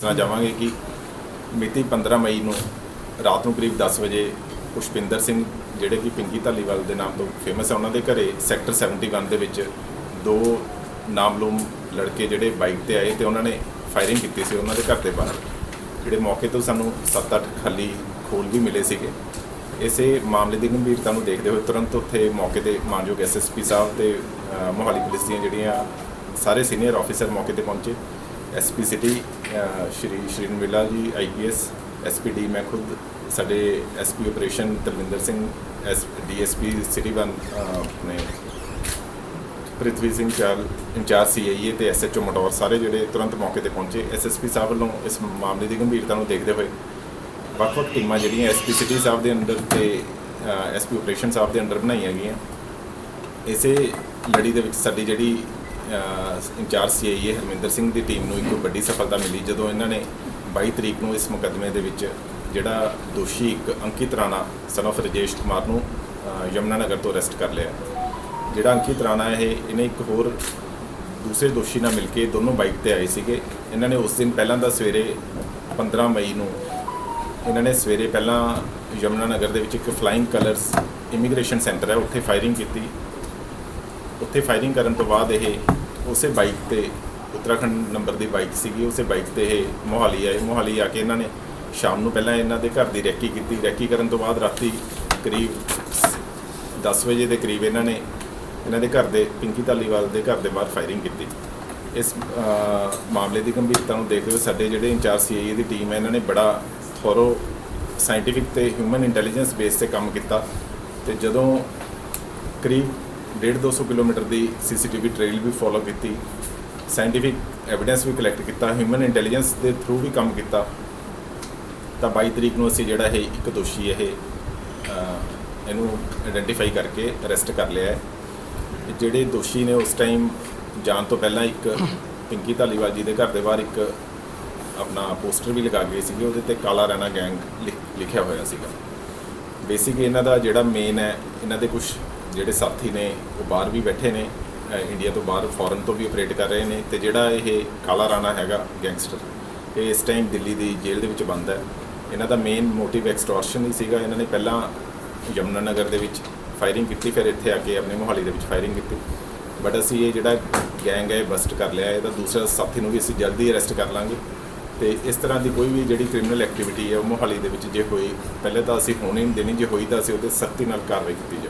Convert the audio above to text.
ਦੱਸਣਾ ਚਾਹਾਂਗੇ ਕਿ ਮਿਤੀ 15 ਮਈ ਨੂੰ ਰਾਤ ਨੂੰ ਕਰੀਬ 10 ਵਜੇ ਪੁਸ਼ਪਿੰਦਰ ਸਿੰਘ, ਜਿਹੜੇ ਕਿ ਪਿੰਕੀ ਧਾਲੀਵਾਲ ਦੇ ਨਾਮ ਤੋਂ ਫੇਮਸ ਹੈ ਉਹਨਾਂ ਦੇ ਘਰੇ ਸੈਕਟਰ 71 ਦੇ ਵਿੱਚ ਦੋ ਨਾਮਲੂਮ ਲੜਕੇ ਜਿਹੜੇ ਬਾਈਕ ਤੇ ਆਏ ਤੇ ਉਹਨਾਂ ਨੇ ਫਾਇਰਿੰਗ ਕੀਤੀ ਸੀ ਉਹਨਾਂ ਦੇ ਘਰ ਦੇ ਬਾਹਰ, ਜਿਹੜੇ ਮੌਕੇ ਤੋਂ ਸਾਨੂੰ 7-8 ਖਾਲੀ ਖੋਲ ਵੀ ਮਿਲੇ ਸੀਗੇ। ਇਸੇ ਮਾਮਲੇ ਦੀ ਗੰਭੀਰਤਾ ਨੂੰ ਦੇਖਦੇ ਹੋਏ ਤੁਰੰਤ ਉੱਥੇ ਮੌਕੇ ਤੇ ਮਾਨਯੋਗ ਐਸਐਸਪੀ ਸਾਹਿਬ ਤੇ ਮੋਹਾਲੀ ਪੁਲਿਸ ਦੀਆਂ ਜਿਹੜੀਆਂ ਸਾਰੇ ਸੀਨੀਅਰ ਆਫੀਸਰ ਮੌਕੇ ਤੇ ਪਹੁੰਚੇ। ਐਸਪੀ ਸਿਟੀ ਸ਼੍ਰੀ ਸ਼੍ਰੀ ਸ਼੍ਰੀਨ ਮਿਲਾ ਜੀ ਆਈਪੀਐਸ ਐਸਪੀਡੀ ਮੈਂ ਖੁਦ ਸਾਡੇ SP operation Tarvinder Singh S DSP city one ਆਪਣੇ ਪ੍ਰਿਥਵੀ ਸਿੰਘ ਚਾਲ ਇੰਚਾਰਜ ਸੀਆਈਏ ਤੇ ਐਸਐਚਓ ਮਟੌਰ ਸਾਰੇ ਜਿਹੜੇ ਤੁਰੰਤ ਮੌਕੇ ਤੇ ਪਹੁੰਚੇ ਐਸਐਸਪੀ ਸਾਹਿਬ ਵੱਲੋਂ ਇਸ ਮਾਮਲੇ ਦੀ ਗੰਭੀਰਤਾ ਨੂੰ ਦੇਖਦੇ ਹੋਏ ਵੱਖ-ਵੱਖ ਟੀਮਾਂ ਜਿਹੜੀਆਂ ਐਸਪੀ ਸਿਟੀ ਸਾਹਿਬ ਦੇ ਅੰਡਰ ਤੇ ਐਸਪੀ ਆਪਰੇਸ਼ਨ ਸਾਹਿਬ ਦੇ ਅੰਡਰ ਬਣਾਈਆਂ ਗਈਆਂ। ਇਸੇ ਲੜੀ ਦੇ ਵਿੱਚ ਸਾਡੀ ਜਿਹੜੀ in charge CIA Harminder Singh the team ਨੂੰ ਇੱਕ ਵੱਡੀ ਸਫਲਤਾ ਮਿਲੀ ਜਦੋਂ ਇਹਨਾਂ ਨੇ 22 ਤਰੀਕ ਨੂੰ ਇਸ ਮੁਕੱਦਮੇ ਦੇ ਵਿੱਚ ਜਿਹੜਾ ਦੋਸ਼ੀ ਇੱਕ ਅੰਕਿਤ ਰਾਣਾ ਸਨ of ਰਜੇਸ਼ ਕੁਮਾਰ ਨੂੰ ਅ, ਯਮੁਨਾ ਨਗਰ ਤੋਂ ਅਰੈਸਟ ਕਰ ਲਿਆ। ਜਿਹੜਾ ਅੰਕਿਤ ਰਾਣਾ ਇਹ ਇਹਨੇ ਇੱਕ ਹੋਰ ਦੂਸਰੇ ਦੋਸ਼ੀ ਨਾਲ ਮਿਲ ਕੇ ਦੋਨੋਂ ਬਾਈਕ ਤੇ ਆਏ ਸੀਗੇ। ਇਹਨਾਂ ਨੇ ਉਸ ਦਿਨ ਪਹਿਲਾਂ ਦਾ ਸਵੇਰੇ 15 ਮਈ ਨੂੰ ਇਹਨਾਂ ਨੇ ਸਵੇਰੇ ਪਹਿਲਾਂ ਯਮੁਨਾ ਨਗਰ ਦੇ ਵਿੱਚ ਇੱਕ ਫਲਾਈਂਗ ਕਲਰਸ ਇਮੀਗ੍ਰੇਸ਼ਨ ਸੈਂਟਰ ਹੈ ਉੱਥੇ ਫਾਇਰਿੰਗ ਕੀਤੀ। ਉੱਥੇ ਫਾਇਰਿੰਗ ਕਰਨ ਤੋਂ ਬਾਅਦ ਇਹ ਉਸੇ ਬਾਈਕ ਤੇ ਉੱਤਰਾਖੰਡ ਨੰਬਰ ਦੀ ਬਾਈਕ ਸੀਗੀ, ਉਸੇ ਬਾਈਕ ਤੇ ਇਹ ਮੋਹਾਲੀ ਆਏ। ਮੋਹਾਲੀ ਆ ਕੇ ਇਹਨਾਂ ਨੇ ਸ਼ਾਮ ਨੂੰ ਪਹਿਲਾਂ ਇਹਨਾਂ ਦੇ ਘਰ ਦੀ ਰੈਕੀ ਕੀਤੀ। ਰੈਕੀ ਕਰਨ ਤੋਂ ਬਾਅਦ ਰਾਤੀ ਕਰੀਬ 10 ਵਜੇ ਦੇ ਕਰੀਬ ਇਹਨਾਂ ਨੇ ਇਹਨਾਂ ਦੇ ਘਰ ਦੇ, ਪਿੰਕੀ ਧਾਲੀਵਾਲ ਦੇ ਘਰ ਦੇ ਬਾਹਰ ਫਾਇਰਿੰਗ ਕੀਤੀ। ਇਸ ਮਾਮਲੇ ਦੀ ਗੰਭੀਰਤਾ ਨੂੰ ਦੇਖਦੇ ਹੋਏ ਸਾਡੇ ਜਿਹੜੇ ਇੰਚਾਰਜ ਸੀਆਈਏ ਦੀ ਟੀਮ ਹੈ, ਇਹਨਾਂ ਨੇ ਬੜਾ ਥੋਰੋ ਸਾਇੰਟੀਫਿਕ ਤੇ ਹਿਊਮਨ ਇੰਟੈਲੀਜੈਂਸ ਬੇਸ ਤੇ ਕੰਮ ਕੀਤਾ। ਤੇ ਜਦੋਂ ਕਰੀਬ 1.5-200 ਕਿਲੋਮੀਟਰ ਦੀ ਸੀਸੀਟੀਵੀ ਟ੍ਰੇਲ ਵੀ ਫੋਲੋ ਕੀਤੀ। ਸਾਇੰਟੀਫਿਕ ਐਵੀਡੈਂਸ ਵੀ ਕਲੈਕਟ ਕੀਤਾ ਹਿਊਮਨ ਇੰਟੈਲੀਜੈਂਸ ਦੇ ਥਰੂ ਵੀ ਕੰਮ ਕੀਤਾ। ਤਾਂ 22 ਤਰੀਕ ਨੂੰ ਅਸੀਂ ਜਿਹੜਾ ਇਹ ਇੱਕ ਦੋਸ਼ੀ ਇਹ ਇਹਨੂੰ ਆਇਡੈਂਟੀਫਾਈ ਕਰਕੇ ਅਰੈਸਟ ਕਰ ਲਿਆ ਹੈ। ਜਿਹੜੇ ਦੋਸ਼ੀ ਨੇ ਉਸ ਟਾਈਮ ਜਾਣ ਤੋਂ ਪਹਿਲਾਂ ਇੱਕ ਪਿੰਕੀ ਧਾਲੀਵਾਲ ਜੀ ਦੇ ਘਰ ਦੇ ਬਾਹਰ ਇੱਕ ਆਪਣਾ ਪੋਸਟਰ ਵੀ ਲਗਾ ਗਏ ਸੀਗੇ, ਉਹਦੇ ਤੇ ਕਾਲਾ ਰਾਣਾ ਗੈਂਗ ਲਿਖ- ਲਿਖਿਆ ਹੋਇਆ ਸੀਗਾ। ਬੇਸਿਕ ਇਹਨਾਂ ਦਾ ਜਿਹੜਾ ਮੇਨ ਹੈ, ਇਹਨਾਂ ਦੇ ਕੁਝ ਜਿਹੜੇ ਸਾਥੀ ਨੇ ਉਹ ਬਾਹਰ ਵੀ ਬੈਠੇ ਨੇ ਇੰਡੀਆ ਤੋਂ ਬਾਹਰ ਫੋਰਨ ਤੋਂ ਵੀ ਆਪਰੇਟ ਕਰ ਰਹੇ ਨੇ ਤੇ ਜਿਹੜਾ ਇਹ ਕਾਲਾ ਰਾਣਾ ਹੈਗਾ ਗੈਂਗਸਟਰ ਇਹ ਇਸ ਟਾਈਮ ਦਿੱਲੀ ਦੀ ਜੇਲ੍ਹ ਦੇ ਵਿੱਚ ਬੰਦ ਹੈ। ਇਹਨਾਂ ਦਾ ਮੇਨ ਮੋਟਿਵ ਐਕਸਟੋਰਸ਼ਨ ਹੀ ਸੀਗਾ। ਇਹਨਾਂ ਨੇ ਪਹਿਲਾਂ ਯਮੁਨਾ ਨਗਰ ਦੇ ਵਿੱਚ ਫਾਇਰਿੰਗ ਕੀਤੀ, ਫਿਰ ਇੱਥੇ ਆ ਕੇ ਆਪਣੇ ਮੋਹਾਲੀ ਦੇ ਵਿੱਚ ਫਾਇਰਿੰਗ ਕੀਤੀ। ਬਟ ਅਸੀਂ ਇਹ ਜਿਹੜਾ ਗੈਂਗ ਹੈ ਬਸਟ ਕਰ ਲਿਆ। ਇਹਦਾ ਦੂਸਰਾ ਸਾਥੀ ਨੂੰ ਵੀ ਅਸੀਂ ਜਲਦੀ ਅਰੈਸਟ ਕਰ ਲਾਂਗੇ। ਤੇ ਇਸ ਤਰ੍ਹਾਂ ਦੀ ਕੋਈ ਵੀ ਜਿਹੜੀ ਕ੍ਰਿਮੀਨਲ ਐਕਟੀਵਿਟੀ ਹੈ, ਉਹ ਮੋਹਾਲੀ ਦੇ ਵਿੱਚ ਜੇ ਹੋਈ ਪਹਿਲੇ ਤਾਂ ਅਸੀਂ ਹੋਣੀ ਨਹੀਂ ਦੇਣੀ, ਜੇ ਹੋਈ ਤਾਂ ਅਸੀਂ ਉਹਦੇ ਸਖਤੀ ਨਾਲ ਕਾਰਵਾਈ ਕੀਤੀ ਜਾਵੇ।